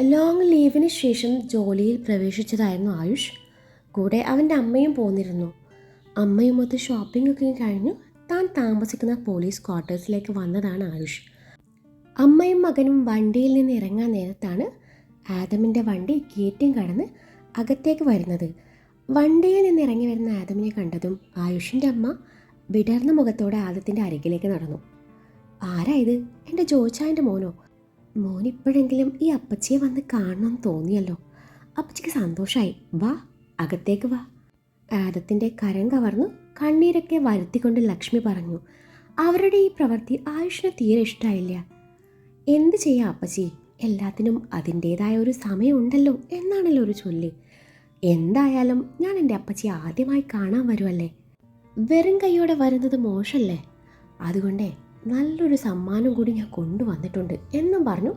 Long ലീവിന് ശേഷം ജോലിയിൽ പ്രവേശിച്ചതായിരുന്നു ആയുഷ്. കൂടെ അവന്റെ അമ്മയും പോന്നിരുന്നു. അമ്മയുമൊത്ത് ഷോപ്പിംഗ് ഒക്കെ കഴിഞ്ഞു. താൻ താമസിക്കുന്ന പോലീസ് ക്വാർട്ടേഴ്സിലേക്ക് വന്നതാണ് ആയുഷ്. അമ്മയും മകനും വണ്ടിയിൽ നിന്ന് ഇറങ്ങാൻ നേരത്താണ് ആദമിന്റെ വണ്ടി ഗേറ്റും കടന്ന് അകത്തേക്ക് വരുന്നത്. വണ്ടിയിൽ നിന്ന് ഇറങ്ങി വരുന്ന ആദമിനെ കണ്ടതും ആയുഷിന്റെ അമ്മ വിടർന്ന മുഖത്തോടെ ആദത്തിന്റെ അരികിലേക്ക് നടന്നു. ആരാ ഇത്? എന്റെ ജോച്ചാന്റെ മോനോ? മോനിപ്പോഴെങ്കിലും ഈ അപ്പച്ചിയെ വന്ന് കാണണമെന്ന് തോന്നിയല്ലോ. അപ്പച്ചിക്ക് സന്തോഷമായി വാ അകത്തേക്ക് വാ. ആദത്തിന്റെ കരം കവർന്നു കണ്ണീരൊക്കെ വരുത്തിക്കൊണ്ട് ലക്ഷ്മി പറഞ്ഞു അവരുടെ ഈ പ്രവൃത്തി ആയുഷിന് തീരെ ഇഷ്ടമായില്ല എന്ത് ചെയ്യാം അപ്പച്ചി? എല്ലാത്തിനും അതിന്റേതായ ഒരു സമയമുണ്ടല്ലോ എന്നാണല്ലോ ഒരു ചൊല്ല്. എന്തായാലും ഞാൻ എന്റെ അപ്പച്ചി ആദ്യമായി കാണാൻ വരുമല്ലേ വെറും കൈയോടെ വരുന്നത് മോശമല്ലേ അതുകൊണ്ടേ നല്ലൊരു സമ്മാനം കൂടി ഞാൻ കൊണ്ടുവന്നിട്ടുണ്ട് എന്നും പറഞ്ഞു.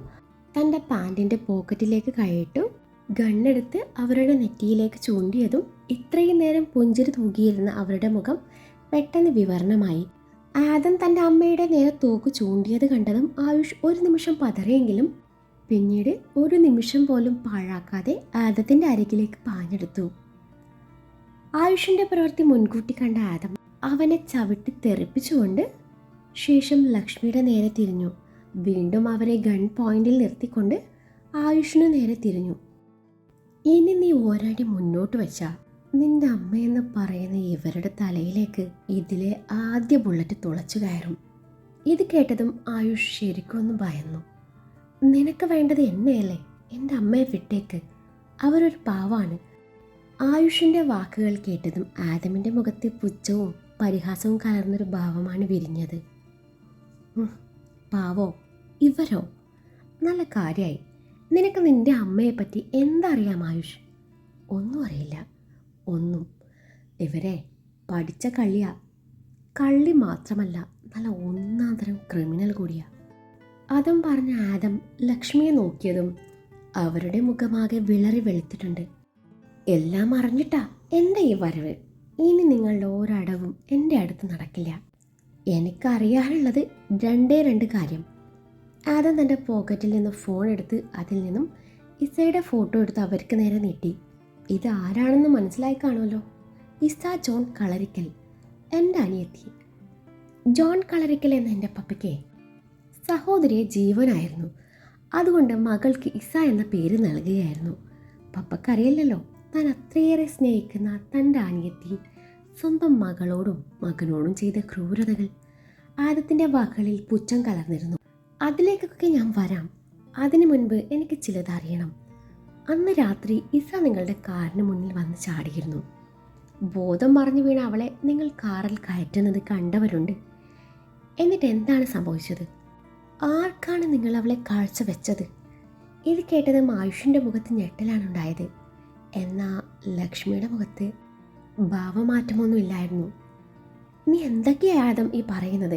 തന്റെ പാന്റിന്റെ പോക്കറ്റിലേക്ക് കൈയിട്ടു ഗണ്ണെടുത്ത് അവരുടെ നെറ്റിയിലേക്ക് ചൂണ്ടിയതും ഇത്രയും നേരം പുഞ്ചിരി തൂകിയിരുന്ന അവരുടെ മുഖം പെട്ടെന്ന് വിവരണമായി. ആദം തന്റെ അമ്മയുടെ നേരെ തോക്ക് ചൂണ്ടിയത് കണ്ടതും ആയുഷ് ഒരു നിമിഷം പതറിയെങ്കിലും പിന്നീട് ഒരു നിമിഷം പോലും പാഴാക്കാതെ ആദത്തിന്റെ അരികിലേക്ക് പാഞ്ഞെടുത്തു. ആയുഷിന്റെ പ്രവൃത്തി മുൻകൂട്ടി കണ്ട ആദം അവനെ ചവിട്ടി തെറിപ്പിച്ചുകൊണ്ട് ശേഷം ലക്ഷ്മിയുടെ നേരെ തിരിഞ്ഞു. വീണ്ടും അവരെ ഗൺ പോയിന്റിൽ നിർത്തിക്കൊണ്ട് ആയുഷിനു നേരെ തിരിഞ്ഞു. ഇനി നീ ഒരടി മുന്നോട്ട് വെച്ചാ നിന്റെ അമ്മയെന്ന് പറയുന്ന ഇവരുടെ തലയിലേക്ക് ഇതിലെ ആദ്യ ബുള്ളറ്റ് തുളച്ചു കയറും. ഇത് കേട്ടതും ആയുഷ് ശരിക്കൊന്ന് ഭയന്നു. നിനക്ക് വേണ്ടത് എന്നെയല്ലേ? എന്റെ അമ്മയെ വിട്ടേക്ക്. അവരൊരു പാവാണ്. ആയുഷിന്റെ വാക്കുകൾ കേട്ടതും ആദമിന്റെ മുഖത്തെ പുച്ഛവും പരിഹാസവും കലർന്നൊരു ഭാവമാണ് വിരിഞ്ഞത്. പാവോ ഇവരോ? നല്ല കാര്യമായി നിനക്ക് നിന്റെ അമ്മയെ പറ്റി എന്തറിയാം ആയുഷ്? ഒന്നും അറിയില്ല. ഒന്നും. ഇവരെ പഠിച്ച കള്ളിയാ. കള്ളി മാത്രമല്ല നല്ല ഒന്നാന്തരം തരം ക്രിമിനൽ കൂടിയാ. അതും പറഞ്ഞ ആദം ലക്ഷ്മിയെ നോക്കിയതും അവരുടെ മുഖമാകെ വിളറി വെളുത്തിട്ടുണ്ട്. എല്ലാം അറിഞ്ഞിട്ടാ. എന്റെ ഈ വരവ്? ഇനി നിങ്ങളുടെ ഒരടവും എന്റെ അടുത്ത് നടക്കില്ല. എനിക്കറിയാനുള്ളത് രണ്ടേ രണ്ട് കാര്യം. ആദം തന്റെ പോക്കറ്റിൽ നിന്ന് ഫോൺ എടുത്ത് അതിൽ നിന്നും ഇസയുടെ ഫോട്ടോ എടുത്ത് അവർക്ക് നേരെ നീട്ടി. ഇത് ആരാണെന്ന് മനസ്സിലായി കാണുമല്ലോ. ഇസ ജോൺ കളരിക്കൽ എന്റെ അനിയത്തി. ജോൺ കളരിക്കൽ എന്ന എന്റെ പപ്പയ്ക്ക് സഹോദരിയെ ജീവനായിരുന്നു. അതുകൊണ്ട് മകൾക്ക് ഇസ എന്ന പേര് നൽകുകയായിരുന്നു. പപ്പക്കറിയില്ലല്ലോ താൻ അത്രയേറെ സ്നേഹിക്കുന്ന തന്റെ അനിയത്തി സ്വന്തം മകളോടും മകനോടും ചെയ്ത ക്രൂരതകൾ. ആദത്തിന്റെ വാക്കുകളിൽ പുച്ഛം കലർന്നിരുന്നു. അതിലേക്കൊക്കെ ഞാൻ വരാം. അതിനു മുൻപ് എനിക്ക് ചിലതറിയണം അന്ന് രാത്രി ഇസ നിങ്ങളുടെ കാറിന് മുന്നിൽ വന്ന് ചാടിയിരുന്നു. ബോധം മറഞ്ഞു വീണ അവളെ നിങ്ങൾ കാറിൽ കയറ്റുന്നത് കണ്ടവരുണ്ട്. എന്നിട്ട് എന്താണ് സംഭവിച്ചത്? ആർക്കാണ് നിങ്ങൾ അവളെ കാഴ്ച വെച്ചത്? ഇത് കേട്ടത് മായുഷിന്റെ മുഖത്ത് ഞെട്ടലാണ് ഉണ്ടായത്. എന്നാൽ ലക്ഷ്മിയുടെ മുഖത്ത് ഭാവമാറ്റമൊന്നുമില്ലായിരുന്നു നീ എന്തൊക്കെയാ ആദം ഈ പറയുന്നത്?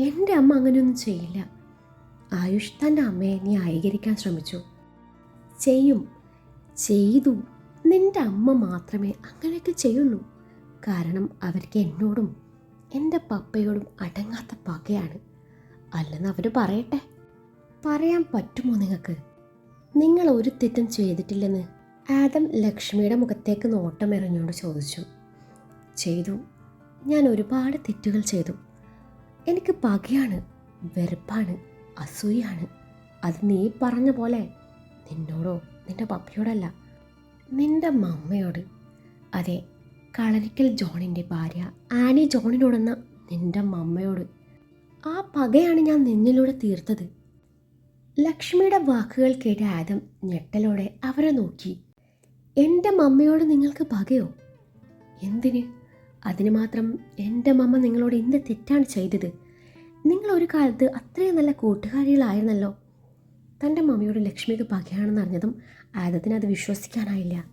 എന്റെ അമ്മ അങ്ങനെയൊന്നും ചെയ്യില്ല. ആയുഷ് തന്റെ അമ്മയെ നീ ന്യായീകരിക്കാൻ ശ്രമിച്ചു. ചെയ്യും. ചെയ്തു. നിന്റെ അമ്മ മാത്രമേ അങ്ങനെയൊക്കെ ചെയ്യുള്ളൂ കാരണം അവർക്ക് എന്നോടും എന്റെ പപ്പയോടും അടങ്ങാത്ത പകയാണ്. അല്ലെന്ന് അവർ പറയട്ടെ. പറയാൻ പറ്റുമോ നിങ്ങൾക്ക്? നിങ്ങൾ ഒരു തെറ്റും ചെയ്തിട്ടില്ലെന്ന് ആദം ലക്ഷ്മിയുടെ മുഖത്തേക്ക് നോട്ടം എറിഞ്ഞുകൊണ്ട് ചോദിച്ചു. ചെയ്തു. ഞാൻ ഒരുപാട് തെറ്റുകൾ ചെയ്തു. എനിക്ക് പകയാണ് വെറുപ്പാണ് അസൂയാണ് അത് നീ പറഞ്ഞ പോലെ നിന്നോടോ നിന്റെ പപ്പയോടല്ല നിന്റെ മമ്മയോട്. അതെ കളരിക്കൽ ജോണിന്റെ ഭാര്യ ആനി ജോണിനോടെന്ന നിന്റെ മമ്മയോട്. ആ പകയാണ് ഞാൻ നിന്നിലൂടെ തീർത്തത്. ലക്ഷ്മിയുടെ വാക്കുകൾ കേട്ട ആദം ഞെട്ടലോടെ അവരെ നോക്കി. എന്റെ മമ്മയോട് നിങ്ങൾക്ക് പകയോ? എന്തിന്? അതിന് മാത്രം എന്റെ മമ്മ നിങ്ങളോട് എന്ത് തെറ്റാണ് ചെയ്തത്? നിങ്ങൾ ഒരു കാലത്ത് അത്രയും നല്ല കൂട്ടുകാരികളായിരുന്നല്ലോ. തന്റെ മമ്മിയോട് ലക്ഷ്മിക്ക് പകയാണെന്ന് അറിഞ്ഞതും ആദത്തിന് അത് വിശ്വസിക്കാനായില്ല.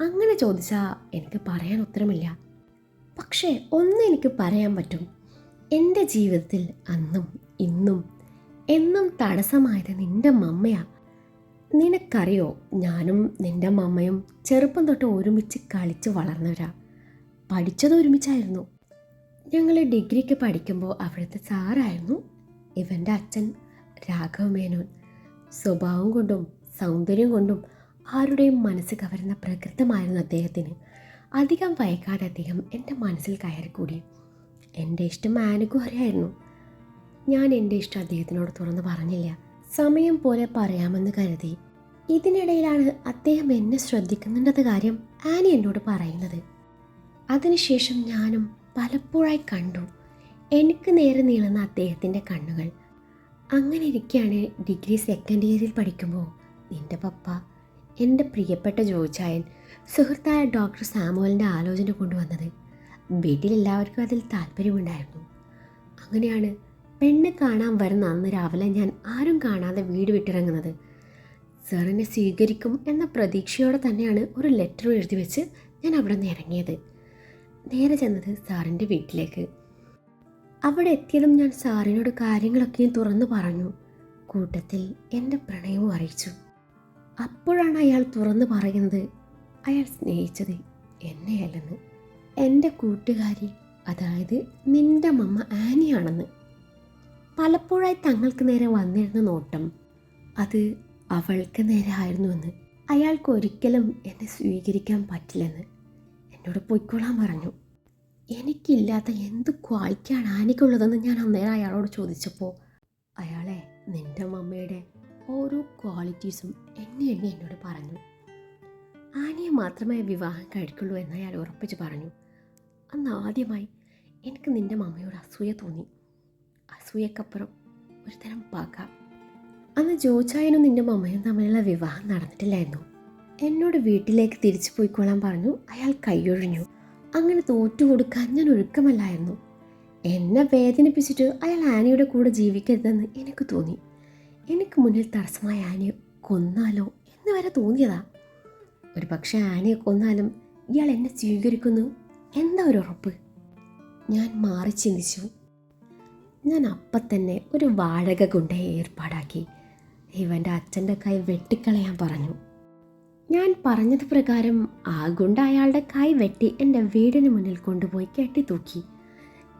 അങ്ങനെ ചോദിച്ചാൽ എനിക്ക് പറയാൻ ഉത്തരമില്ല. പക്ഷേ ഒന്ന് എനിക്ക് പറയാൻ പറ്റും. എന്റെ ജീവിതത്തിൽ അന്നും ഇന്നും എന്നും തടസ്സമായത് നിന്റെ മമ്മയാണ് നിനക്കറിയോ ഞാനും നിന്റെ മമ്മയും ചെറുപ്പം തൊട്ട് ഒരുമിച്ച് കളിച്ച് വളർന്നവരാ. പഠിച്ചത് ഒരുമിച്ചായിരുന്നു. ഞങ്ങൾ ഡിഗ്രിക്ക് പഠിക്കുമ്പോൾ അവിടുത്തെ സാറായിരുന്നു ഇവന്റെ അച്ഛൻ രാഘവ മേനോൻ. സ്വഭാവം കൊണ്ടും സൗന്ദര്യം കൊണ്ടും ആരുടെയും മനസ്സ് കവരുന്ന പ്രകൃതമായിരുന്നു അദ്ദേഹത്തിന്. അധികം വൈകാതെ അദ്ദേഹം എന്റെ മനസ്സിൽ കയറിക്കൂടി. എന്റെ ഇഷ്ടം ആനക്കും ഞാൻ എന്റെ ഇഷ്ടം അദ്ദേഹത്തിനോട് തുറന്ന് പറഞ്ഞില്ല. സമയം പോലെ പറയാമെന്ന് കരുതി. ഇതിനിടയിലാണ് അദ്ദേഹം എന്നെ ശ്രദ്ധിക്കുന്നുണ്ടെന്ന കാര്യം ആനി എന്നോട് പറയുന്നത്. അതിനുശേഷം ഞാനും പലപ്പോഴായി കണ്ടു. എനിക്ക് നേരെ നീളുന്ന അദ്ദേഹത്തിന്റെ കണ്ണുകൾ. അങ്ങനെ ഇരിക്കുകയാണ് ഡിഗ്രി സെക്കൻഡ് ഇയറിൽ പഠിക്കുമ്പോൾ നിന്റെ പപ്പ എന്റെ പ്രിയപ്പെട്ട ജോജായൻ സുഹൃത്തായ ഡോക്ടർ സാമുവലിന്റെ ആലോചന കൊണ്ടുവന്നത്. വീട്ടിലെല്ലാവർക്കും അതിൽ താല്പര്യമുണ്ടായിരുന്നു. അങ്ങനെയാണ് പെണ്ണ് കാണാൻ വരുന്ന അന്ന് രാവിലെ ഞാൻ ആരും കാണാതെ വീട് വിട്ടിറങ്ങുന്നത്. സാറിനെ സ്വീകരിക്കും എന്ന പ്രതീക്ഷയോടെ തന്നെയാണ് ഒരു ലെറ്റർ എഴുതി വെച്ച് ഞാൻ അവിടെ നിന്ന് ഇറങ്ങിയത്. നേരെ ചെന്നത് സാറിന്റെ വീട്ടിലേക്ക്. അവിടെ എത്തിയതും ഞാൻ സാറിനോട് കാര്യങ്ങളൊക്കെയും തുറന്നു പറഞ്ഞു. കൂട്ടത്തിൽ എന്റെ പ്രണയവും അറിയിച്ചു. അപ്പോഴാണ് അയാൾ തുറന്നു പറയുന്നത് അയാൾ സ്നേഹിച്ചത് എന്നെയല്ലെന്ന്. എന്റെ കൂട്ടുകാരി അതായത് നിന്റെ മമ്മ ആനിയാണെന്ന്. പലപ്പോഴായി തങ്ങൾക്ക് നേരെ വന്നിരുന്ന നോട്ടം അത് അവൾക്ക് നേരെ ആയിരുന്നുവെന്ന്. അയാൾക്ക് ഒരിക്കലും എന്നെ സ്വീകരിക്കാൻ പറ്റില്ലെന്ന്. എന്നോട് പൊയ്ക്കൊള്ളാൻ പറഞ്ഞു. എനിക്കില്ലാത്ത എന്ത് ക്വാളിറ്റിയാണ് ആനിക്കുള്ളതെന്ന് ഞാൻ അന്നേരം അയാളോട് ചോദിച്ചപ്പോൾ അയാളെ നിന്റെ മമ്മയുടെ ഓരോ ക്വാളിറ്റീസും എണ്ണി എണ്ണി എന്നോട് പറഞ്ഞു. ആനിയെ മാത്രമേ വിവാഹം കഴിക്കുള്ളൂ എന്ന് അയാൾ ഉറപ്പിച്ച് പറഞ്ഞു. അന്ന് ആദ്യമായി എനിക്ക് നിന്റെ മമ്മയോട് അസൂയ തോന്നി. അസൂയക്കപ്പുറം ഒരു തരം പക. അന്ന് ജോച്ചായനും നിന്റെ മമ്മയും തമ്മിലുള്ള വിവാഹം നടന്നിട്ടില്ലായിരുന്നു. എന്നോട് വീട്ടിലേക്ക് തിരിച്ചു പോയിക്കൊള്ളാൻ പറഞ്ഞു. അയാൾ കൈയൊഴിഞ്ഞു. അങ്ങനെ തോറ്റുകൊടുക്കാൻ ഞാൻ ഒരുക്കമല്ലായിരുന്നു. എന്നെ വേദനിപ്പിച്ചിട്ട് അയാൾ ആനയുടെ കൂടെ ജീവിക്കരുതെന്ന് എനിക്ക് തോന്നി. എനിക്ക് മുന്നിൽ തടസ്സമായ ആനയെ കൊന്നാലോ എന്ന് വരെ തോന്നിയതാ. ഒരു പക്ഷേ ആനയെ കൊന്നാലും ഇയാൾ എന്നെ സ്വീകരിക്കുന്നു. എന്താ ഒരു ഉറപ്പ്? ഞാൻ മാറി ചിന്തിച്ചു. ഞാൻ അപ്പം തന്നെ ഒരു വാഴക കൊണ്ടേ ഏർപ്പാടാക്കി. ഇവന്റെ അച്ഛന്റെ കൈ വെട്ടിക്കളയാൻ പറഞ്ഞു. ഞാൻ പറഞ്ഞത് പ്രകാരം ആ ഗുണ്ട അയാളുടെ കൈ വെട്ടി എന്റെ വീടിന് മുന്നിൽ കൊണ്ടുപോയി കെട്ടിത്തൂക്കി.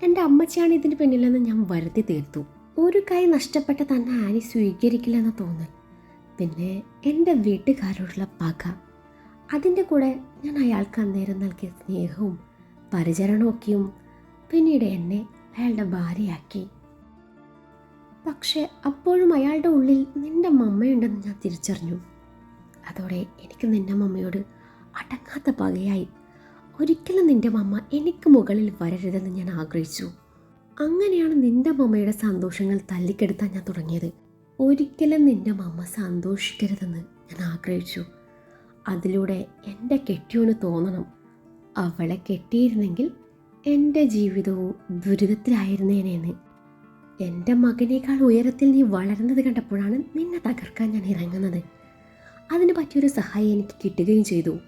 എന്റെ അമ്മച്ചിയാണ് ഇതിന് പിന്നിലെന്ന് ഞാൻ വരുത്തി തീർത്തു. ഒരു കൈ നഷ്ടപ്പെട്ട തന്നെ ആനി സ്വീകരിക്കില്ലെന്ന് തോന്നൽ. പിന്നെ എന്റെ വീട്ടുകാരോടുള്ള പക. അതിന്റെ കൂടെ ഞാൻ അയാൾക്ക് അന്നേരം നൽകിയ സ്നേഹവും പരിചരണമൊക്കെയും പിന്നീട് എന്നെ അയാളുടെ ഭാര്യയാക്കി. പക്ഷേ അപ്പോഴും അയാളുടെ ഉള്ളിൽ നിന്റെ മമ്മയുണ്ടെന്ന് ഞാൻ തിരിച്ചറിഞ്ഞു. അതോടെ എനിക്ക് നിന്റെ മമ്മയോട് അടങ്ങാത്ത പകയായി. ഒരിക്കലും നിന്റെ മമ്മ എനിക്ക് മുകളിൽ വരരുതെന്ന് ഞാൻ ആഗ്രഹിച്ചു. അങ്ങനെയാണ് നിന്റെ മമ്മയുടെ സന്തോഷങ്ങൾ തല്ലിക്കെടുത്താൻ ഞാൻ തുടങ്ങിയത്. ഒരിക്കലും നിന്റെ മമ്മ സന്തോഷിക്കരുതെന്ന് ഞാൻ ആഗ്രഹിച്ചു. അതിലൂടെ എന്റെ കെട്ടിയോന് തോന്നണം. അവളെ കെട്ടിയിരുന്നെങ്കിൽ എന്റെ ജീവിതവും ദുരിതത്തിലായിരുന്നേനേന്ന്. എന്റെ മകനേക്കാൾ ഉയരത്തിൽ നീ വളരുന്നത് കണ്ടപ്പോഴാണ് നിന്നെ തകർക്കാൻ ഞാൻ ഇറങ്ങുന്നത്. അതിന് പറ്റിയൊരു സഹായം എനിക്ക് കിട്ടുകയും ചെയ്തു.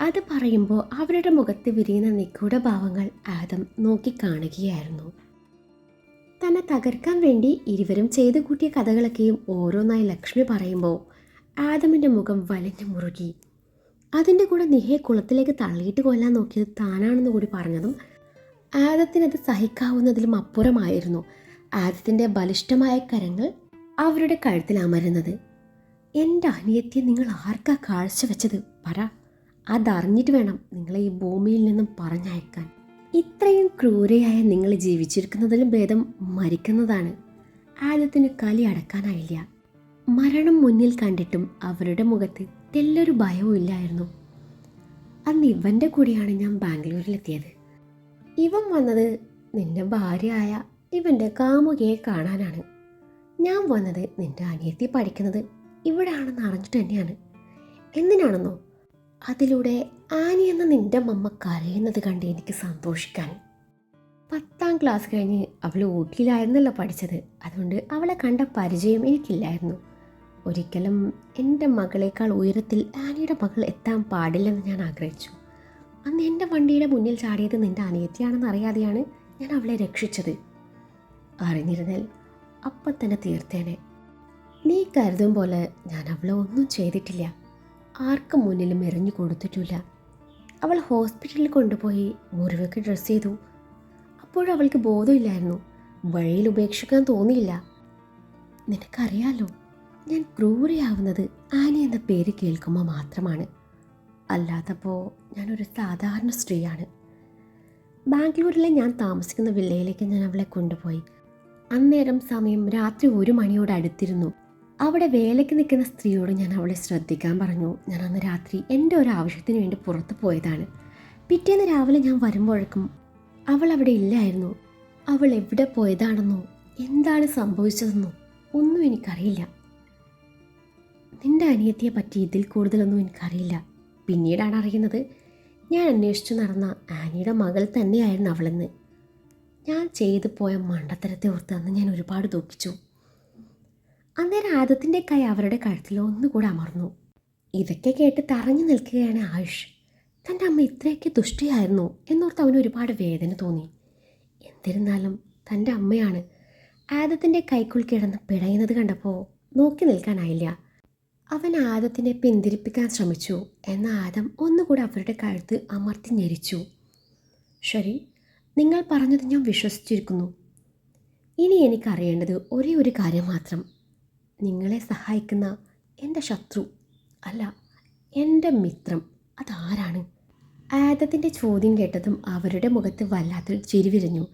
അത് പറയുമ്പോൾ അവരുടെ മുഖത്ത് വിരിയുന്ന നിഗൂഢ ഭാവങ്ങൾ ആദം നോക്കിക്കാണുകയായിരുന്നു. തന്നെ തകർക്കാൻ വേണ്ടി ഇരുവരും ചെയ്തു കൂട്ടിയ കഥകളൊക്കെയും ഓരോന്നായി ലക്ഷ്മി പറയുമ്പോൾ ആദമിന്റെ മുഖം വലഞ്ഞു മുറുകി. അതിന്റെ കൂടെ നിഹയെ കുളത്തിലേക്ക് തള്ളിയിട്ട് കൊല്ലാൻ നോക്കിയത് താനാണെന്ന് കൂടി പറഞ്ഞതും ആദത്തിനത് സഹിക്കാവുന്നതിലും അപ്പുറമായിരുന്നു ആദത്തിന്റെ ബലിഷ്ഠമായ കരങ്ങൾ അവരുടെ കഴുത്തിൽ അമരുന്നത്. എന്റെ അനിയത്തിയെ നിങ്ങൾ ആർക്കാ കാഴ്ചവെച്ചത് പറ. അതറിഞ്ഞിട്ട് വേണം നിങ്ങളെ ഈ ഭൂമിയിൽ നിന്നും പറഞ്ഞയക്കാൻ. ഇത്രയും ക്രൂരയായ നിങ്ങൾ ജീവിച്ചിരിക്കുന്നതിലും ഭേദം മരിക്കുന്നതാണ്. ആദ്യത്തിന് കലി അടക്കാനായില്ല. മരണം മുന്നിൽ കണ്ടിട്ടും അവരുടെ മുഖത്ത് തെല്ലൊരു ഭയവും ഇല്ലായിരുന്നു. അന്ന് ഇവന്റെ കൂടെയാണ് ഞാൻ ബാംഗ്ലൂരിലെത്തിയത്. ഇവൻ വന്നത് നിന്റെ ഭാര്യയായ ഇവന്റെ കാമുകയെ കാണാനാണ്. ഞാൻ വന്നത് നിന്റെ അനിയത്തി പഠിക്കുന്നത് ഇവിടെയാണെന്ന് അറിഞ്ഞിട്ട് തന്നെയാണ്. എന്തിനാണെന്നോ? അതിലൂടെ ആനി എന്ന നിന്റെ മമ്മ കരയുന്നത് കണ്ട് എനിക്ക് സന്തോഷിക്കാൻ. പത്താം ക്ലാസ് കഴിഞ്ഞ് അവൾ ഊട്ടിയിലായിരുന്നല്ലോ പഠിച്ചത്. അതുകൊണ്ട് അവളെ കണ്ട പരിചയം എനിക്കില്ലായിരുന്നു. ഒരിക്കലും എന്റെ മകളേക്കാൾ ഉയരത്തിൽ ആനിയുടെ മകൾ എത്താൻ പാടില്ലെന്ന് ഞാൻ ആഗ്രഹിച്ചു. അന്ന് എന്റെ വണ്ടിയുടെ മുന്നിൽ ചാടിയത് നിന്റെ അനിയത്തിയാണെന്ന് അറിയാതെയാണ് ഞാൻ അവളെ രക്ഷിച്ചത്. അറിഞ്ഞിരുന്നാൽ അപ്പം തന്നെ തീർത്തേനെ. നീ കരുതും പോലെ ഞാൻ അവളെ ഒന്നും ചെയ്തിട്ടില്ല. ആർക്കും മുന്നിലും എറിഞ്ഞു കൊടുത്തിട്ടില്ല. അവൾ ഹോസ്പിറ്റലിൽ കൊണ്ടുപോയി മുറിവൊക്കെ ഡ്രസ്സ് ചെയ്തു. അപ്പോഴവൾക്ക് ബോധമില്ലായിരുന്നു. വഴിയിൽ ഉപേക്ഷിക്കാൻ തോന്നിയില്ല. നിനക്കറിയാലോ ഞാൻ ക്രൂരയാവുന്നത് ആനി എന്ന പേര് കേൾക്കുമ്പോൾ മാത്രമാണ്. അല്ലാത്തപ്പോൾ ഞാനൊരു സാധാരണ സ്ത്രീയാണ്. ബാംഗ്ലൂരിലെ ഞാൻ താമസിക്കുന്ന വില്ലയിലേക്ക് ഞാൻ അവളെ കൊണ്ടുപോയി. അന്നേരം സമയം രാത്രി ഒരു മണിയോട് അടുത്തിരുന്നു. അവിടെ വേലയ്ക്ക് നിൽക്കുന്ന സ്ത്രീയോട് ഞാൻ അവളെ ശ്രദ്ധിക്കാൻ പറഞ്ഞു. ഞാൻ അന്ന് രാത്രി എന്റെ ഒരു ആവശ്യത്തിന് വേണ്ടി പുറത്ത് പോയതാണ്. പിറ്റേന്ന് രാവിലെ ഞാൻ വരുമ്പോഴേക്കും അവൾ അവിടെ ഇല്ലായിരുന്നു. അവൾ എവിടെ പോയതാണെന്നോ എന്താണ് സംഭവിച്ചതെന്നോ ഒന്നും എനിക്കറിയില്ല. നിന്റെ അനിയത്തിയെ പറ്റി ഇതിൽ കൂടുതലൊന്നും എനിക്കറിയില്ല. പിന്നീടാണ് അറിയുന്നത് ഞാൻ അന്വേഷിച്ചു നടന്ന ആനിയുടെ മകൾ തന്നെയായിരുന്നു അവളെന്ന്. ഞാൻ ചെയ്തു പോയ മണ്ടത്തരത്തെ ഓർത്ത് അന്ന് ഞാൻ ഒരുപാട് ദുഃഖിച്ചു. അന്നേരം ആദത്തിന്റെ കൈ അവരുടെ കഴുത്തിൽ ഒന്നുകൂടെ അമർന്നു. ഇതൊക്കെ കേട്ട് തറഞ്ഞു നിൽക്കുകയാണ് ആയുഷ്. തന്റെ അമ്മ ഇത്രയൊക്കെ ദുഷ്ടിയായിരുന്നു എന്നോർത്ത് അവന് ഒരുപാട് വേദന തോന്നി. എന്നിരുന്നാലും തന്റെ അമ്മയാണ് ആദത്തിന്റെ കൈക്കുൾ കിടന്ന് പിടയുന്നത് കണ്ടപ്പോൾ നോക്കി നിൽക്കാനായില്ല. അവൻ ആദത്തിനെ പിന്തിരിപ്പിക്കാൻ ശ്രമിച്ചു എന്ന ആദം ഒന്നുകൂടെ അവരുടെ കഴുത്ത് അമർത്തി ഞെരിച്ചു. ശരി നിങ്ങൾ പറഞ്ഞത് ഞാൻ വിശ്വസിച്ചിരിക്കുന്നു. ഇനി എനിക്കറിയേണ്ടത് ഒരേ ഒരു കാര്യം മാത്രം. നിങ്ങളെ സഹായിക്കുന്ന എന്റെ ശത്രു അല്ല എന്റെ മിത്രം അതാരാണ്? ആദത്തിന്റെ ചോദ്യം കേട്ടതും അവരുടെ മുഖത്ത് വല്ലാത്തൊരു ചിരി വിരിഞ്ഞു.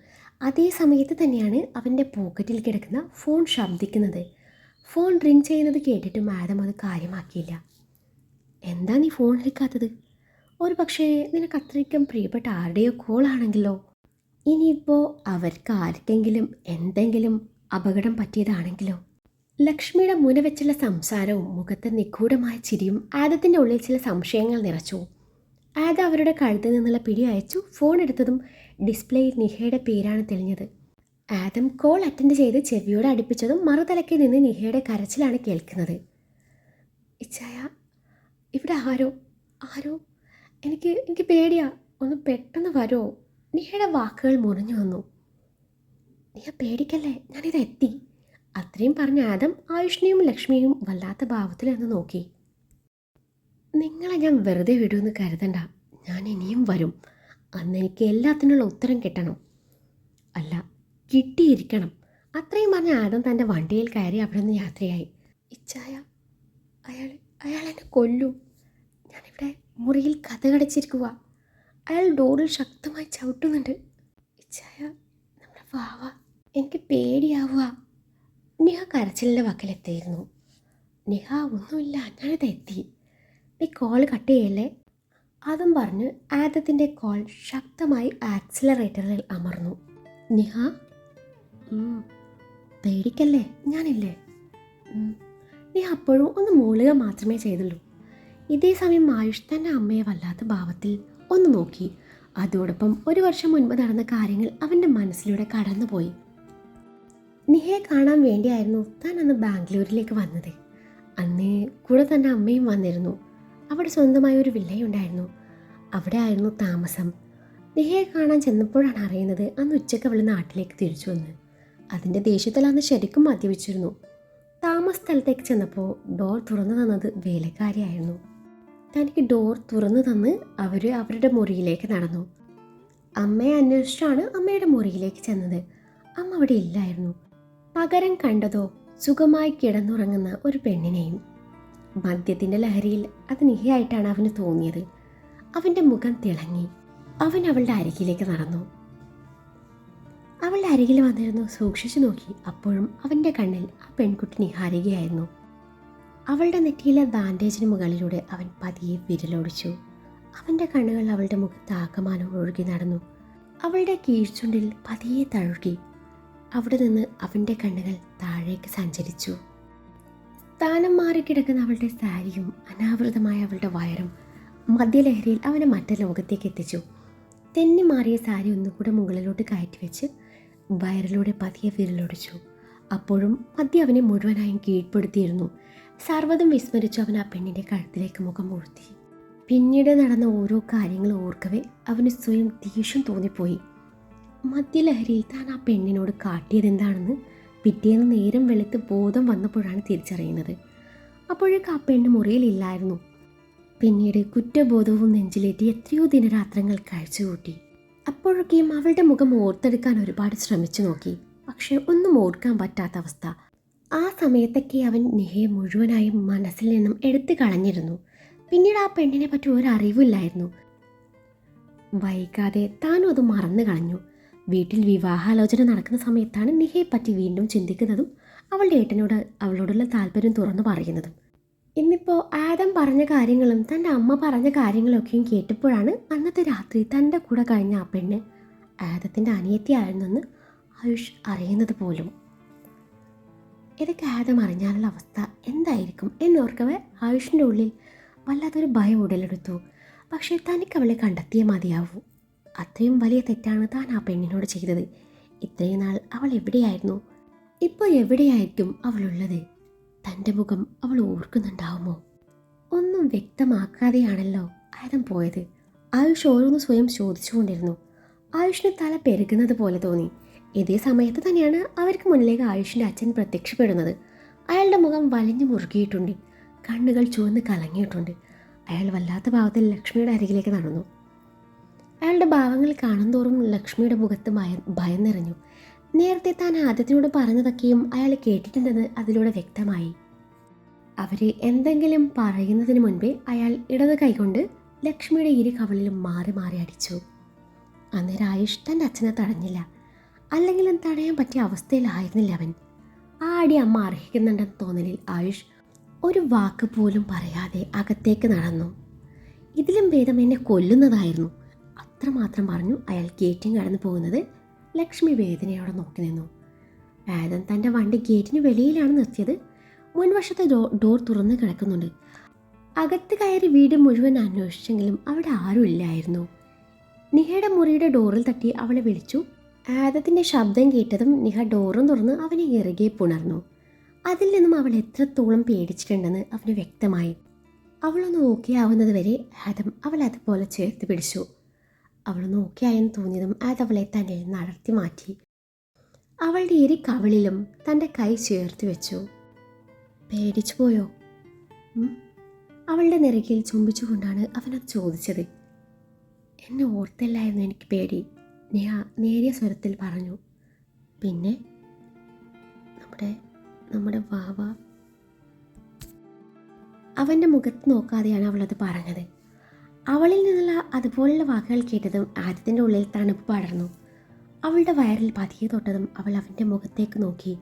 അതേ സമയത്ത് തന്നെയാണ് അവന്റെ പോക്കറ്റിൽ കിടക്കുന്ന ഫോൺ ശബ്ദിക്കുന്നത്. ഫോൺ റിങ് ചെയ്യുന്നത് കേട്ടിട്ടും ആദം അത് കാര്യമാക്കിയില്ല. എന്താ നീ ഫോൺ എടുക്കാത്തത്? ഒരു പക്ഷേ നിനക്ക് അത്രയ്ക്കും പ്രിയപ്പെട്ട ആരുടെയോ കോളാണെങ്കിലോ ഇനിയിപ്പോൾ അവർക്ക് ആർക്കെങ്കിലും എന്തെങ്കിലും അപകടം പറ്റിയതാണെങ്കിലോ? ലക്ഷ്മിയുടെ മുന വെച്ചുള്ള സംസാരവും മുഖത്തെ നിഗൂഢമായ ചിരിയും ആദത്തിന്റെ ഉള്ളിൽ ചില സംശയങ്ങൾ നിറച്ചു. ആദ അവരുടെ കഴുത്തിൽ നിന്നുള്ള പിടി അയച്ചു. ഫോൺ എടുത്തതും ഡിസ്പ്ലേയിൽ നിഹയുടെ പേരാണ് തെളിഞ്ഞത്. ആദം കോൾ അറ്റൻഡ് ചെയ്ത് ചെവിയോട് അടുപ്പിച്ചതും മറുതലയ്ക്ക് നിന്ന് നിഹയുടെ കരച്ചിലാണ് കേൾക്കുന്നത്. ഇച്ചായ ഇവിടെ ആരോ ആരോ? എനിക്ക് എനിക്ക് പേടിയാ. ഒന്ന് പെട്ടെന്ന് വരുമോ നിഹയുടെ വാക്കുകൾ മുറിഞ്ഞു വന്നു. നിഹ പേടിക്കല്ലേ? ഞാനിത് എത്തി. അത്രയും പറഞ്ഞ ആദം ആയുഷ്ണിയും ലക്ഷ്മിയും വല്ലാത്ത ഭാവത്തിൽ എന്ന് നോക്കി. നിങ്ങളെ ഞാൻ വെറുതെ വിടുമെന്ന് കരുതണ്ട. ഞാൻ ഇനിയും വരും. അന്ന് എനിക്ക് എല്ലാത്തിനുള്ള ഉത്തരം കിട്ടണം. അല്ല കിട്ടിയിരിക്കണം. അത്രയും പറഞ്ഞ ആദം തന്റെ വണ്ടിയിൽ കയറി അവിടെ നിന്ന് യാത്രയായി. ഇച്ചായ അയാൾ അയാൾ എന്നെ കൊല്ലും. ഞാനിവിടെ മുറിയിൽ കഥ കടച്ചിരിക്കുക അയാൾ ഡോറിൽ ശക്തമായി ചവിട്ടുന്നുണ്ട്. ഇച്ചായ നമ്മുടെ വാവ എനിക്ക് പേടിയാവുക. നിഹ കരച്ചിലിന്റെ വക്കിലെത്തിയിരുന്നു. നിഹ ഒന്നുമില്ല ഞാനിത് എത്തി നീ കോൾ കട്ട് ചെയ്യല്ലേ? അതും പറഞ്ഞ് ആദത്തിന്റെ കോൾ ശക്തമായി ആക്സിലറേറ്ററിൽ അമർന്നു. നിഹ പേടിക്കല്ലേ? ഞാനില്ലേ? നിഹ അപ്പോഴും ഒന്ന് മൂളുക മാത്രമേ ചെയ്തുള്ളൂ. ഇതേ സമയം ആയുഷ് തന്റെ അമ്മയെ വല്ലാത്ത ഭാവത്തിൽ ഒന്ന് നോക്കി. അതോടൊപ്പം ഒരു വർഷം മുൻപ് നടന്ന കാര്യങ്ങൾ അവന്റെ മനസ്സിലൂടെ കടന്നുപോയി. നിഹയെ കാണാൻ വേണ്ടിയായിരുന്നു താൻ അന്ന് ബാംഗ്ലൂരിലേക്ക് വന്നത്. അന്ന് കൂടെ തന്റെ അമ്മയും വന്നിരുന്നു. അവിടെ സ്വന്തമായ ഒരു വില്ലയുണ്ടായിരുന്നു അവിടെ ആയിരുന്നു താമസം. നിഹയെ കാണാൻ ചെന്നപ്പോഴാണ് അറിയുന്നത് അന്ന് ഉച്ചയ്ക്ക് അവൾ നാട്ടിലേക്ക് തിരിച്ചു വന്ന്. അതിന്റെ ദേഷ്യത്തിൽ അന്ന് ശരിക്കും മദ്യപിച്ചിരുന്നു. താമസ സ്ഥലത്തേക്ക് ചെന്നപ്പോൾ ഡോർ തുറന്നു തന്നത് വേലക്കാരിയായിരുന്നു. തനിക്ക് ഡോർ തുറന്നു തന്ന് അവർ അവരുടെ മുറിയിലേക്ക് നടന്നു. അമ്മയെ അന്വേഷിച്ചാണ് അമ്മയുടെ മുറിയിലേക്ക് ചെന്നത്. അമ്മ അവിടെ ഇല്ലായിരുന്നു. പകരം കണ്ടതോ സുഖമായി കിടന്നുറങ്ങുന്ന ഒരു പെണ്ണിനെയും. മദ്യത്തിന്റെ ലഹരിയിൽ അത് നിഹയായിട്ടാണ് അവന് തോന്നിയത്. അവന്റെ മുഖം തിളങ്ങി. അവൻ അവളുടെ അരികിലേക്ക് നടന്നു. അവളുടെ അരികിൽ വന്നിരുന്നു സൂക്ഷിച്ചു നോക്കി. അപ്പോഴും അവന്റെ കണ്ണിൽ ആ പെൺകുട്ടി നിഹാരികയായിരുന്നു. അവളുടെ നെറ്റിയിലെ ബാൻഡേജിന് മുകളിലൂടെ അവൻ പതിയെ വിരലൊടിച്ചു. അവന്റെ കണ്ണുകൾ അവളുടെ മുഖത്ത് ആകമാനം ഒഴുകി നടന്നു. അവളുടെ കീഴ്ചുണ്ടിൽ പതിയെ തഴുകി. അവിടെ നിന്ന് അവന്റെ കണ്ണുകൾ താഴേക്ക് സഞ്ചരിച്ചു. സ്ഥാനം മാറിക്കിടക്കുന്ന അവളുടെ സാരിയും അനാവൃതമായ അവളുടെ വയറും മദ്യലഹരിയിൽ അവനെ മറ്റേ ലോകത്തേക്ക് എത്തിച്ചു. തെന്നി മാറിയ സാരി ഒന്നുകൂടെ മുകളിലോട്ട് കയറ്റി വെച്ച് വയറിലൂടെ പതിയെ വിരലൊടിച്ചു. അപ്പോഴും മദ്യ അവനെ മുഴുവനായും കീഴ്പ്പെടുത്തിയിരുന്നു. സർവതും വിസ്മരിച്ചു അവൻ ആ പെണ്ണിന്റെ കഴുത്തിലേക്ക് മുഖം മുഴുത്തി പിന്നീട് നടന്ന ഓരോ കാര്യങ്ങളും ഓർക്കവേ അവന് സ്വയം ദേഷ്യം തോന്നിപ്പോയി. മദ്യലഹരിയിൽ താൻ ആ പെണ്ണിനോട് കാട്ടിയത് എന്താണെന്ന് പിറ്റേന്ന് നേരം വെളുത്ത് ബോധം വന്നപ്പോഴാണ് തിരിച്ചറിയുന്നത്. അപ്പോഴേക്ക് ആ പെണ്ണ് മുറിയിലില്ലായിരുന്നു. പിന്നീട് കുറ്റബോധവും നെഞ്ചിലേറ്റി എത്രയോ ദിനരാത്രങ്ങൾ കഴിച്ചുകൂട്ടി. അപ്പോഴൊക്കെയും അവളുടെ മുഖം ഓർത്തെടുക്കാൻ ഒരുപാട് ശ്രമിച്ചു നോക്കി. പക്ഷെ ഒന്നും ഓർക്കാൻ പറ്റാത്ത അവസ്ഥ. ആ സമയത്തൊക്കെ അവൻ നിഹയെ മുഴുവനായും മനസ്സിൽ നിന്നും എടുത്തു കളഞ്ഞിരുന്നു. പിന്നീട് ആ പെണ്ണിനെ പറ്റി ഒരറിവില്ലായിരുന്നു. വൈകാതെ താനും അത് മറന്നു കളഞ്ഞു. വീട്ടിൽ വിവാഹാലോചന നടക്കുന്ന സമയത്താണ് നിഹയെ പറ്റി വീണ്ടും ചിന്തിക്കുന്നതും അവളുടെ ഏട്ടനോട് അവളോടുള്ള താല്പര്യം തുറന്നു പറയുന്നതും. ഇന്നിപ്പോൾ ആദം പറഞ്ഞ കാര്യങ്ങളും തന്റെ അമ്മ പറഞ്ഞ കാര്യങ്ങളൊക്കെയും കേട്ടപ്പോഴാണ് അന്നത്തെ രാത്രി തന്റെ കൂടെ കഴിഞ്ഞ ആ പെണ്ണ് ആദത്തിന്റെ അനിയത്തിയായിരുന്നെന്ന് ആയുഷ് അറിയുന്നത് പോലും. ഇതൊക്കെ ആദം അറിഞ്ഞാലുള്ള അവസ്ഥ എന്തായിരിക്കും എന്നോർക്കവേ ആയുഷിന്റെ ഉള്ളിൽ വല്ലാത്തൊരു ഭയം ഉടലെടുത്തു. പക്ഷേ തനിക്ക് അവളെ കണ്ടെത്തിയേ മതിയാവൂ. അത്രയും വലിയ തെറ്റാണ് താൻ ആ പെണ്ണിനോട് ചെയ്തത്. ഇത്രയും നാൾ അവൾ എവിടെയായിരുന്നു? ഇപ്പോൾ എവിടെയായിരിക്കും അവളുള്ളത് തന്റെ മുഖം അവൾ ഓർക്കുന്നുണ്ടാവുമോ? ഒന്നും വ്യക്തമാക്കാതെയാണല്ലോ ആദം പോയത്. ആയുഷ് ഓരോന്ന് സ്വയം ചോദിച്ചുകൊണ്ടിരുന്നു. ആയുഷിന് തല പെരുകുന്നത് പോലെ തോന്നി. ഇതേ സമയത്ത് തന്നെയാണ് അവർക്ക് മുന്നിലേക്ക് ആയുഷിന്റെ അച്ഛൻ പ്രത്യക്ഷപ്പെടുന്നത്. അയാളുടെ മുഖം വലിഞ്ഞു മുറുകിയിട്ടുണ്ട്. കണ്ണുകൾ ചുവന്ന് കലങ്ങിയിട്ടുണ്ട്. അയാൾ വല്ലാത്ത ഭാവത്തിൽ ലക്ഷ്മിയുടെ അരികിലേക്ക് നടന്നു. അയാളുടെ ഭാവങ്ങൾ കാണുന്തോറും ലക്ഷ്മിയുടെ മുഖത്ത് ഭയം ഭയം നിറഞ്ഞു. നേരത്തെ താൻ ആദ്യത്തിനോട് പറഞ്ഞതൊക്കെയും അയാൾ കേട്ടിട്ടുണ്ടെന്ന് അതിലൂടെ വ്യക്തമായി. അവർ എന്തെങ്കിലും പറയുന്നതിന് മുൻപേ അയാൾ ഇടത് കൈകൊണ്ട് ലക്ഷ്മിയുടെ ഇരു കവളിലും മാറി മാറി അടിച്ചു. അന്നേരം ആയുഷ് തന്റെ അച്ഛനെ തടഞ്ഞില്ല. അല്ലെങ്കിലും തടയാൻ പറ്റിയ അവസ്ഥയിലായിരുന്നില്ല അവൻ. ആ അടി അമ്മ അർഹിക്കുന്നുണ്ടെന്ന് തോന്നലിൽ ആയുഷ് ഒരു വാക്ക് പോലും പറയാതെ അകത്തേക്ക് നടന്നു. ഇതിലും ഭേദം എന്നെ കൊല്ലുന്നതായിരുന്നു. അത്രമാത്രം പറഞ്ഞു അയാൾ ഗേറ്റിന് കടന്നു പോകുന്നത് ലക്ഷ്മി വേദനയോടെ നോക്കി നിന്നു. ആദൻ തന്റെ വണ്ടി ഗേറ്റിന് വെളിയിലാണ് നിർത്തിയത്. മുൻവശത്തെ ഡോർ തുറന്ന് കിടക്കുന്നുണ്ട്. അകത്ത് കയറി വീട് മുഴുവൻ അന്വേഷിച്ചെങ്കിലും അവിടെ ആരും ഇല്ലായിരുന്നു നിഹയുടെ മുറിയുടെ ഡോറിൽ തട്ടി അവളെ വിളിച്ചു. ആദത്തിന്റെ ശബ്ദം കേട്ടതും നിഹ ഡോറും തുറന്ന് അവനെ ഇറകെ പുണർന്നു. അതിൽ നിന്നും അവൾ എത്രത്തോളം പേടിച്ചിട്ടുണ്ടെന്ന് അവന് വ്യക്തമായി. അവളൊന്ന് ഓക്കെ ആവുന്നത് വരെ ആദം അവൾ അതുപോലെ ചേർത്ത് പിടിച്ചു. അവളൊന്ന് നോക്കിയായെന്ന് തോന്നിയതും അതവളെ തന്നെ നടത്തി മാറ്റി. അവളുടെ ഇരി കവളിലും തന്റെ കൈ ചേർത്ത് വെച്ചു. പേടിച്ചു പോയോ? അവളുടെ നിറകിൽ ചുംബിച്ചുകൊണ്ടാണ് അവനത് ചോദിച്ചത്. എന്നെ ഓർത്തില്ലായിരുന്നു എനിക്ക് പേടി. നേഹ നേരിയ സ്വരത്തിൽ പറഞ്ഞു. പിന്നെ? നമ്മുടെ നമ്മുടെ വാവ. അവന്റെ മുഖത്ത് നോക്കാതെയാണ് അവളത് പറഞ്ഞത്. അവളിൽ നിന്നുള്ള അതുപോലുള്ള വാക്കുകൾ കേട്ടതും ആദ്യത്തിന്റെ ഉള്ളിൽ തണുപ്പ് പടർന്നു. അവളുടെ വയറിൽ പതിയെ തൊട്ടതും അവൾ അവന്റെ മുഖത്തേക്ക് നോക്കി.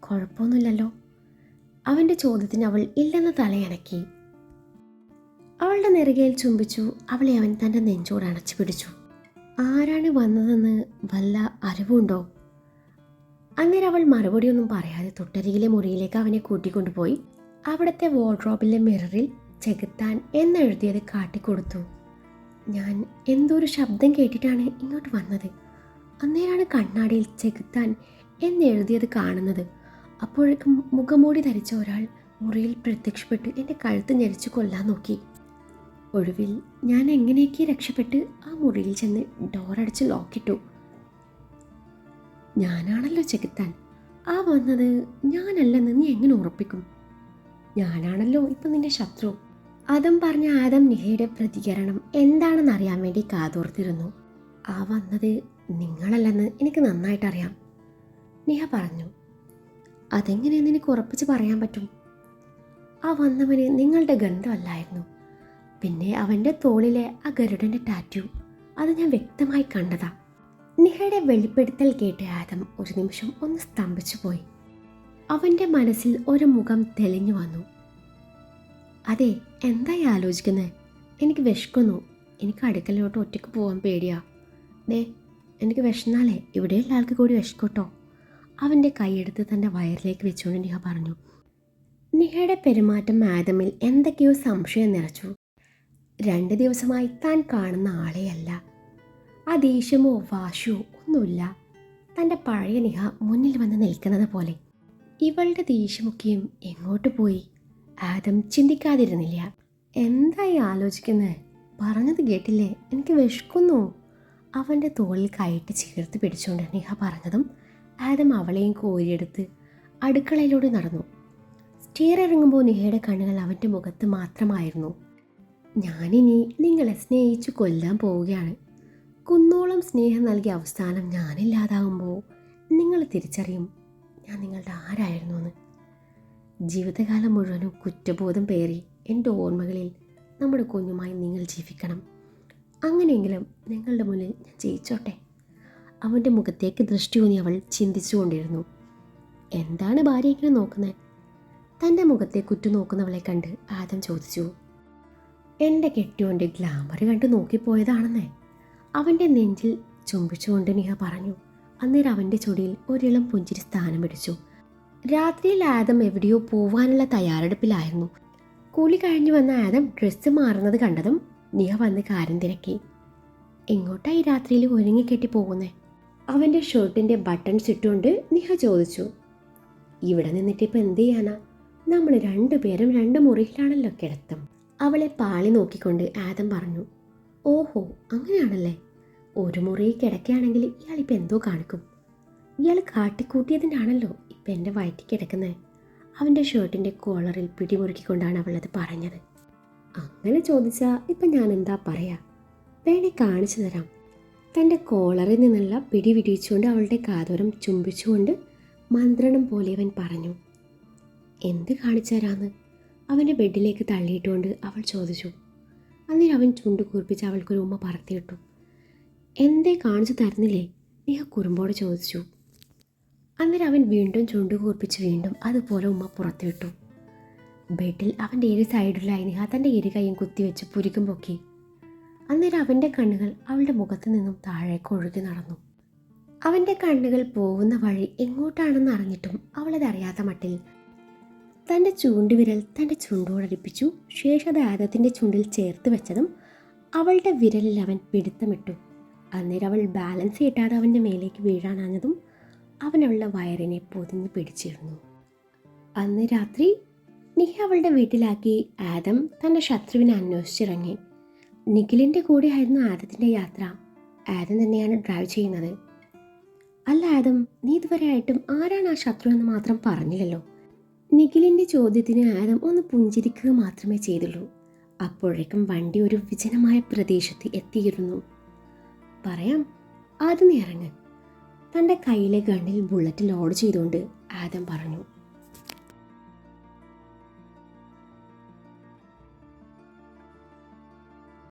കുഴപ്പമൊന്നുമില്ലല്ലോ. അവന്റെ ചോദ്യത്തിന് അവൾ ഇല്ലെന്ന് തലയണക്കി. അവളുടെ നെറുകയിൽ ചുംബിച്ചു അവളെ അവൻ തന്റെ നെഞ്ചോട് അണച്ചു പിടിച്ചു. ആരാണ് വന്നതെന്ന് വല്ല അറിവുണ്ടോ? അന്നേരം അവൾ മറുപടിയൊന്നും പറയാതെ തൊട്ടരികിലെ മുറിയിലേക്ക് അവനെ കൂട്ടിക്കൊണ്ടുപോയി. അവിടുത്തെ വാർഡ്രോബിലെ മിററിൽ ചെകുത്താൻ എന്നെഴുതിയത് കാട്ടിക്കൊടുത്തു. ഞാൻ എന്തോ ഒരു ശബ്ദം കേട്ടിട്ടാണ് ഇങ്ങോട്ട് വന്നത്. അന്നേരാണ് കണ്ണാടിയിൽ ചെകുത്താൻ എന്നെഴുതിയത് കാണുന്നത്. അപ്പോഴേക്കും മുഖമൂടി ധരിച്ച ഒരാൾ മുറിയിൽ പ്രത്യക്ഷപ്പെട്ട് എന്റെ കഴുത്ത് ഞെരിച്ചു കൊല്ലാൻ നോക്കി. ഒടുവിൽ ഞാൻ എങ്ങനെയൊക്കെ രക്ഷപ്പെട്ട് ആ മുറിയിൽ ചെന്ന് ഡോറടിച്ച് ലോക്കിട്ടു ഞാനാണല്ലോ ചെകുത്താൻ. ആ വന്നത് ഞാനല്ലെന്ന് നീ എങ്ങനെ ഉറപ്പിക്കും? ഞാനാണല്ലോ ഇപ്പം നിന്റെ ശത്രു. അതും പറഞ്ഞ ആദം നിഹയുടെ പ്രതികരണം എന്താണെന്ന് അറിയാൻ വേണ്ടി കാതോർത്തിരുന്നു. ആ വന്നത് നിങ്ങളല്ലെന്ന് എനിക്ക് നന്നായിട്ടറിയാം. നിഹ പറഞ്ഞു അതെങ്ങനെയെന്ന് എനിക്ക് ഉറപ്പിച്ച് പറയാൻ പറ്റും? ആ വന്നവന് നിങ്ങളുടെ ഗന്ധമല്ലായിരുന്നു. പിന്നെ അവന്റെ തോളിലെ ആ ഗരുഡന്റെ ടാറ്റു അത് ഞാൻ വ്യക്തമായി കണ്ടതാ. നിഹയുടെ വെളിപ്പെടുത്തൽ കേട്ട ആദം ഒരു നിമിഷം ഒന്ന് സ്തംഭിച്ചു പോയി. അവന്റെ മനസ്സിൽ ഒരു മുഖം തെളിഞ്ഞു വന്നു. അതെ എന്തായി ആലോചിക്കുന്നത് എനിക്ക് വിശക്കുന്നു. എനിക്ക് അടുക്കലോട്ട് ഒറ്റയ്ക്ക് പോകാൻ പേടിയാ. ദേ എനിക്ക് വിശന്നാലേ. ഇവിടെയുള്ള ആൾക്ക് കൂടി വിശക്കൂട്ടോ. അവന്റെ കൈയെടുത്ത് തന്റെ വയറിലേക്ക് വെച്ചുകൊണ്ട് നിഹ പറഞ്ഞു. നിഹയുടെ പെരുമാറ്റം ആദമിൽ എന്തൊക്കെയോ സംശയം നിറച്ചു. രണ്ട് ദിവസമായി താൻ കാണുന്ന ആളെയല്ല. ആ ദേഷ്യമോ വാശിയോ ഒന്നുമില്ല. തന്റെ പഴയ നിഹ മുന്നിൽ വന്ന് നിൽക്കുന്നത് പോലെ. ഇവളുടെ ദേഷ്യമൊക്കെയും എങ്ങോട്ട് പോയി? ആദം ചിന്തിക്കാതിരുന്നില്ല. എന്തായി ആലോചിക്കുന്നത് പറഞ്ഞത് കേട്ടില്ലേ? എനിക്ക് വിശക്കുന്നു. അവന്റെ തോളിൽ കൈയിട്ട് ചേർത്ത് പിടിച്ചുകൊണ്ട് നിഹ പറഞ്ഞതും ആദം അവളെയും കോരിയെടുത്ത് അടുക്കളയിലൂടെ നടന്നു. സ്റ്റീർ ഇറങ്ങുമ്പോൾ നിഹയുടെ കണ്ണുകൾ അവന്റെ മുഖത്ത് മാത്രമായിരുന്നു. ഞാനിനി നിങ്ങളെ സ്നേഹിച്ച് കൊല്ലാൻ പോവുകയാണ്. കുന്നോളം സ്നേഹം നൽകിയ അവസാനം ഞാനില്ലാതാകുമ്പോൾ നിങ്ങൾ തിരിച്ചറിയും ഞാൻ നിങ്ങളുടെ ആരായിരുന്നു എന്ന്. ജീവിതകാലം മുഴുവനും കുറ്റബോധം പേറി എന്റെ ഓർമ്മകളിൽ നമ്മുടെ കുഞ്ഞുമായി നിങ്ങൾ ജീവിക്കണം. അങ്ങനെയെങ്കിലും നിങ്ങളുടെ മുന്നിൽ ഞാൻ ജയിച്ചോട്ടെ. അവന്റെ മുഖത്തേക്ക് ദൃഷ്ടിയൂന്നി അവൾ ചിന്തിച്ചുകൊണ്ടിരുന്നു എന്താണ് ഭാര്യ ഇങ്ങനെ നോക്കുന്നത് തന്റെ മുഖത്തെ കുറ്റു നോക്കുന്നവളെ കണ്ട് ആദം ചോദിച്ചു. എന്റെ കെട്ടിയോന്റെ ഗ്ലാമർ കണ്ട് നോക്കിപ്പോയതാണെന്നേ. അവന്റെ നെഞ്ചിൽ ചുംബിച്ചുകൊണ്ട് നിഹ പറഞ്ഞു. അന്നേരം അവന്റെ ചുടിയിൽ ഒരിളം പുഞ്ചിരി സ്ഥാനം പിടിച്ചു. രാത്രിയിൽ ആദം എവിടെയോ പോവാനുള്ള തയ്യാറെടുപ്പിലായിരുന്നു. കൂലി കഴിഞ്ഞു വന്ന ആദം ഡ്രസ്സ് മാറുന്നത് കണ്ടതും നിഹ വന്ന് കാര്യം തിരക്കി. എങ്ങോട്ടായി രാത്രിയിൽ ഒരുങ്ങിക്കെട്ടി പോകുന്നേ? അവന്റെ ഷർട്ടിന്റെ ബട്ടൺസ് ഇട്ടുകൊണ്ട് നിഹ ചോദിച്ചു. ഇവിടെ നിന്നിട്ട് ഇപ്പം എന്ത് ചെയ്യാനാ? നമ്മൾ രണ്ടുപേരും രണ്ട് മുറിയിലാണല്ലോ കിടത്തം. അവളെ പാളി നോക്കിക്കൊണ്ട് ആദം പറഞ്ഞു ഓഹോ അങ്ങനെയാണല്ലേ? ഒരു മുറി കിടക്കുകയാണെങ്കിൽ ഇയാളിപ്പോൾ എന്തോ കാണിക്കും. ഇയാൾ കാട്ടിക്കൂട്ടിയതിന്റെ ആണല്ലോ ഇപ്പം എന്റെ വയറ്റിൽ കിടക്കുന്നത് അവന്റെ ഷർട്ടിന്റെ കോളറിൽ പിടിമുറുക്കിക്കൊണ്ടാണ് അവളത് പറഞ്ഞത്. അങ്ങനെ ചോദിച്ചാൽ ഇപ്പം ഞാൻ എന്താ പറയാ? വേണേ കാണിച്ചു തരാം. തന്റെ കോളറിൽ നിന്നുള്ള പിടി വിടിയിച്ചുകൊണ്ട് അവളുടെ കാതോരം ചുംബിച്ചുകൊണ്ട് മന്ത്രണം പോലെ അവൻ പറഞ്ഞു. എന്ത് കാണിച്ചു തരാമെന്ന് അവന്റെ ബെഡിലേക്ക് തള്ളിയിട്ടുകൊണ്ട് അവൾ ചോദിച്ചു. അന്നേരം അവൻ ചുണ്ടു കൂർപ്പിച്ച് അവൾക്കൊരു ഉമ്മ പറത്തിയിട്ടു. എന്തേ കാണിച്ചു തരുന്നില്ലേ? നീ കുറുമ്പോട് ചോദിച്ചു. അന്നേരം അവൻ വീണ്ടും ചുണ്ടു കൂർപ്പിച്ച് വീണ്ടും അതുപോലെ ഉമ്മ പുറത്തുവിട്ടു. ബെഡിൽ അവന്റെ ഇരു സൈഡിലായി നിഹ തന്റെ ഇരു കൈയും കുത്തിവെച്ച് പുരുക്കും പൊക്കി. അന്നേരം അവന്റെ കണ്ണുകൾ അവളുടെ മുഖത്ത് നിന്നും താഴേക്ക് ഒഴുകി നടന്നു. അവന്റെ കണ്ണുകൾ പോകുന്ന വഴി എങ്ങോട്ടാണെന്ന് അറിഞ്ഞിട്ടും അവളത് അറിയാത്ത മട്ടിൽ തന്റെ ചൂണ്ടുവിരൽ തന്റെ ചുണ്ടോടടിപ്പിച്ചു ശേഷം അത് ആദത്തിന്റെ ചുണ്ടിൽ ചേർത്ത് വെച്ചതും അവളുടെ വിരലിൽ അവൻ പിടുത്തമിട്ടു. അന്നേരം അവൾ ബാലൻസ് കിട്ടാതെ അവന്റെ മേലേക്ക് വീഴാനാഞ്ഞതും അവളുടെ വയറിനെ പൊതിഞ്ഞ് പിടിച്ചിരുന്നു. അന്ന് രാത്രി നിഹ അവളുടെ വീട്ടിലാക്കി ആദം തന്റെ ശത്രുവിനെ അന്വേഷിച്ചിറങ്ങി. നിഖിലിന്റെ കൂടെയായിരുന്നു ആദത്തിന്റെ യാത്ര. ആദം തന്നെയാണ് ഡ്രൈവ് ചെയ്യുന്നത്. അല്ല ആദം നീ ഇതുവരെ ആയിട്ടും ആരാണ് ആ ശത്രു എന്ന് മാത്രം പറഞ്ഞില്ലല്ലോ. നിഖിലിന്റെ ചോദ്യത്തിന് ആദം ഒന്ന് പുഞ്ചിരിക്കുക മാത്രമേ ചെയ്തുള്ളൂ. അപ്പോഴേക്കും വണ്ടി ഒരു വിജനമായ പ്രദേശത്ത് എത്തിയിരുന്നു. പറയാം ആദ്യം ഇറങ്ങ്. തന്റെ കയ്യിലെ ഗണ്ണിൽ ബുള്ളറ്റ് ലോഡ് ചെയ്തുകൊണ്ട് ആദം പറഞ്ഞു